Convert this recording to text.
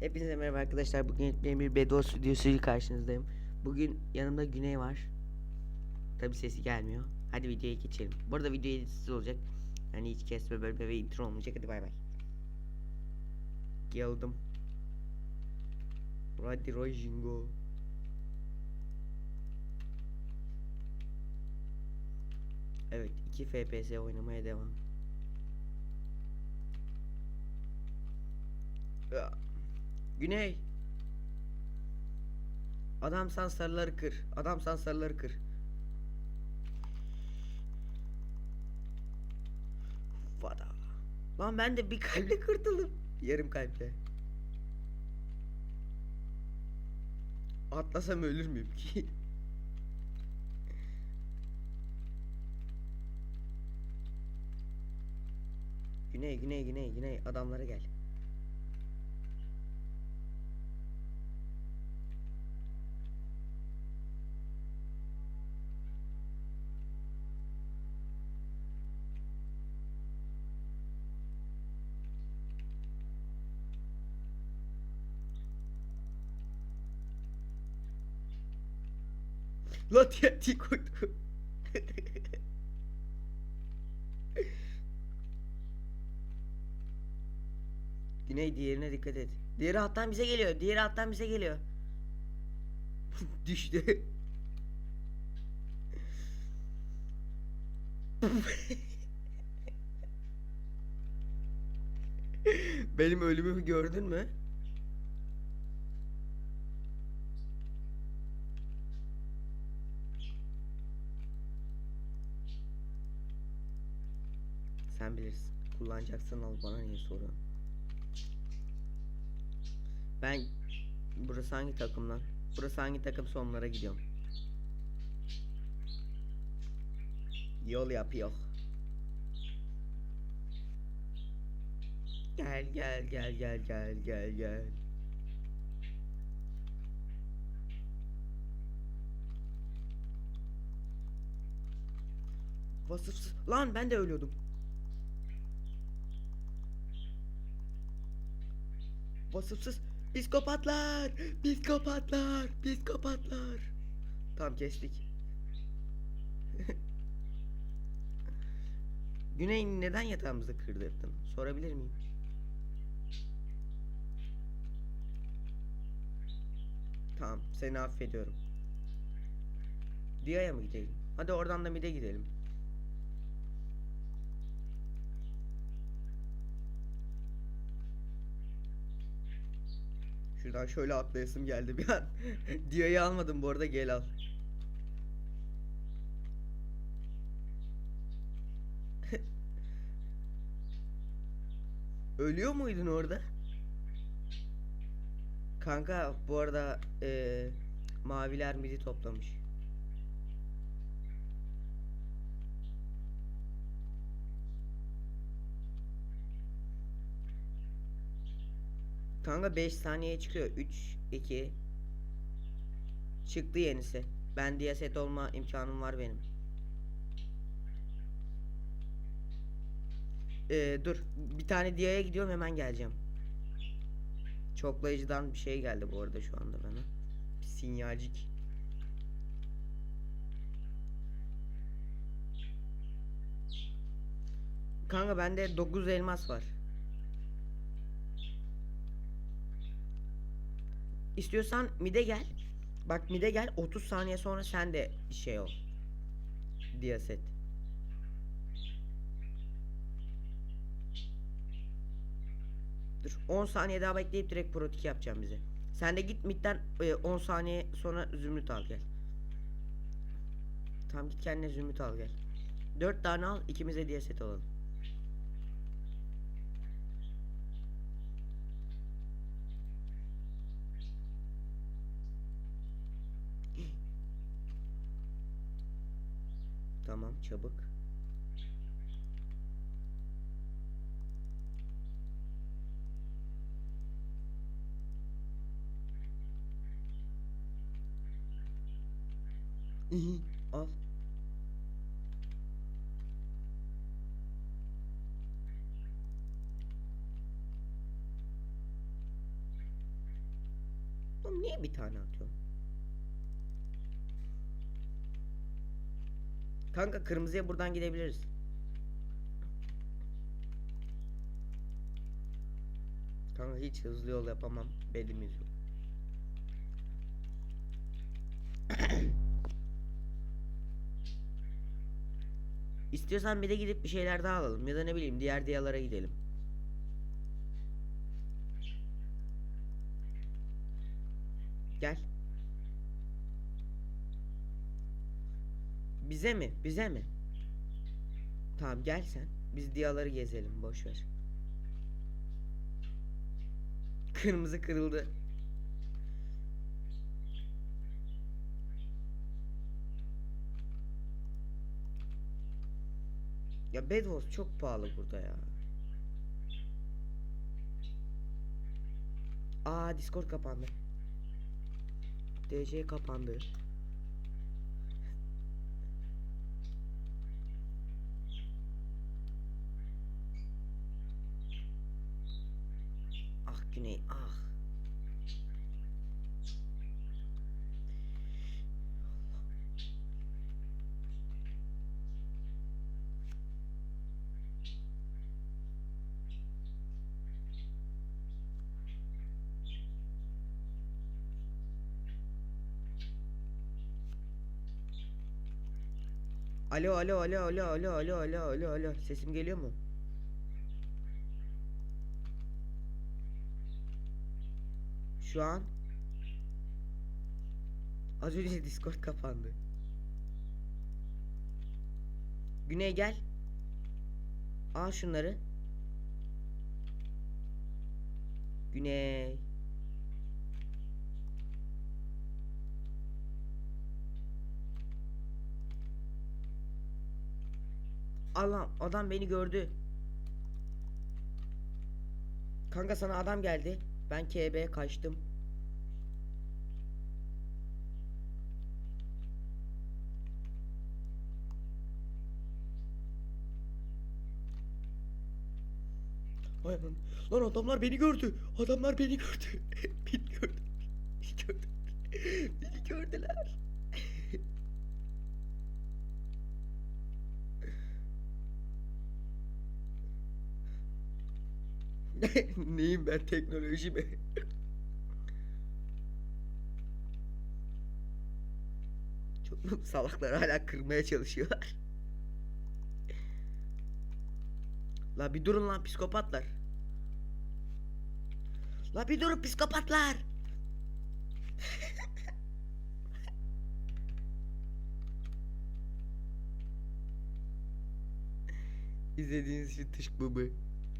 Hepinize merhaba arkadaşlar. Bugün benim bir Bedo stüdyosuyla karşınızdayım. Bugün yanımda Güney var. Tabi sesi gelmiyor. Hadi videoya geçelim. Bu arada video editsiz olacak. Yani hiç kesme bölme ve intro olmayacak. Hadi bay bay. Geldim. Hadi Rojingo. Evet 2 FPS oynamaya devam. Ya. Güney. Adam sen sarıları kır. Adam sen sarıları kır. Vada. Lan ben de bir kalple kırtıldım. Yarım kalple. Atlasam ölür müyüm ki? Güney, güney, güney, güney. Adamlara gel. La TNT koydu. Güney diğerine dikkat et. Diğeri alttan bize geliyor. Diğeri alttan bize geliyor. Düştü. Benim ölümümü gördün mü? Sen bilirsin. Kullanacaksın al bana niye soruyorsun? Ben burası hangi takım lan? Burası hangi takım sonlara gidiyorum. Yol yapıyor. Gel gel gel gel gel gel gel. Vasıfsız. Lan ben de ölüyordum. Vasıfsız psikopatlar, psikopatlar, psikopatlar. Tamam kestik. Güney neden yatağımızı kırdırdın? Sorabilir miyim? Tamam, seni affediyorum. Dia'ya mı gidelim? Hadi oradan da mide gidelim. Şuradan şöyle atlayasım geldi bir an. Dia'yı almadım bu arada gel al. Ölüyor muydun orada? Kanka bu arada eee maviler midi toplamış. Kanka 5 saniyeye çıkıyor. 3 2 Çıktı yenisi. Ben diye set olma imkanım var benim. Ee, dur. Bir tane Dia'ya gidiyorum hemen geleceğim. Çoklayıcıdan bir şey geldi bu arada şu anda bana. Bir sinyalcik. Kanka bende 9 elmas var. İstiyorsan mide gel. Bak mide gel 30 saniye sonra sen de şey ol. Diyaset. Dur 10 saniye daha bekleyip direkt protik yapacağım bize. Sen de git midden e, 10 saniye sonra zümrüt al gel. Tamam git kendine zümrüt al gel. 4 tane al ikimize diyaset alalım. Tamam çabuk. İyi, al. Oğlum niye bir tane atıyorsun? Kanka kırmızıya buradan gidebiliriz. Kanka hiç hızlı yol yapamam. Belimiz yok. İstiyorsan bir de gidip bir şeyler daha alalım ya da ne bileyim diğer diyalara gidelim. Gel. Bize mi? Bize mi? Tamam gel sen. Biz diyaları gezelim boş ver. Kırmızı kırıldı. Ya Bedwars çok pahalı burada ya. Aa Discord kapandı. DC kapandı. Alo alo alo alo alo alo alo alo alo sesim geliyor mu? Şu an Az önce Discord kapandı. Güney gel. Al şunları. Güney. Allah adam beni gördü. Kanka sana adam geldi. Ben KB kaçtım. Hay lan. Adamlar beni gördü. Adamlar beni gördü. Beni gördü. Beni gördüler. Neyim ben teknoloji mi? Çok salaklar hala kırmaya çalışıyorlar. La bir durun lan psikopatlar. La bir durun psikopatlar. İzlediğiniz için teşekkür ederim.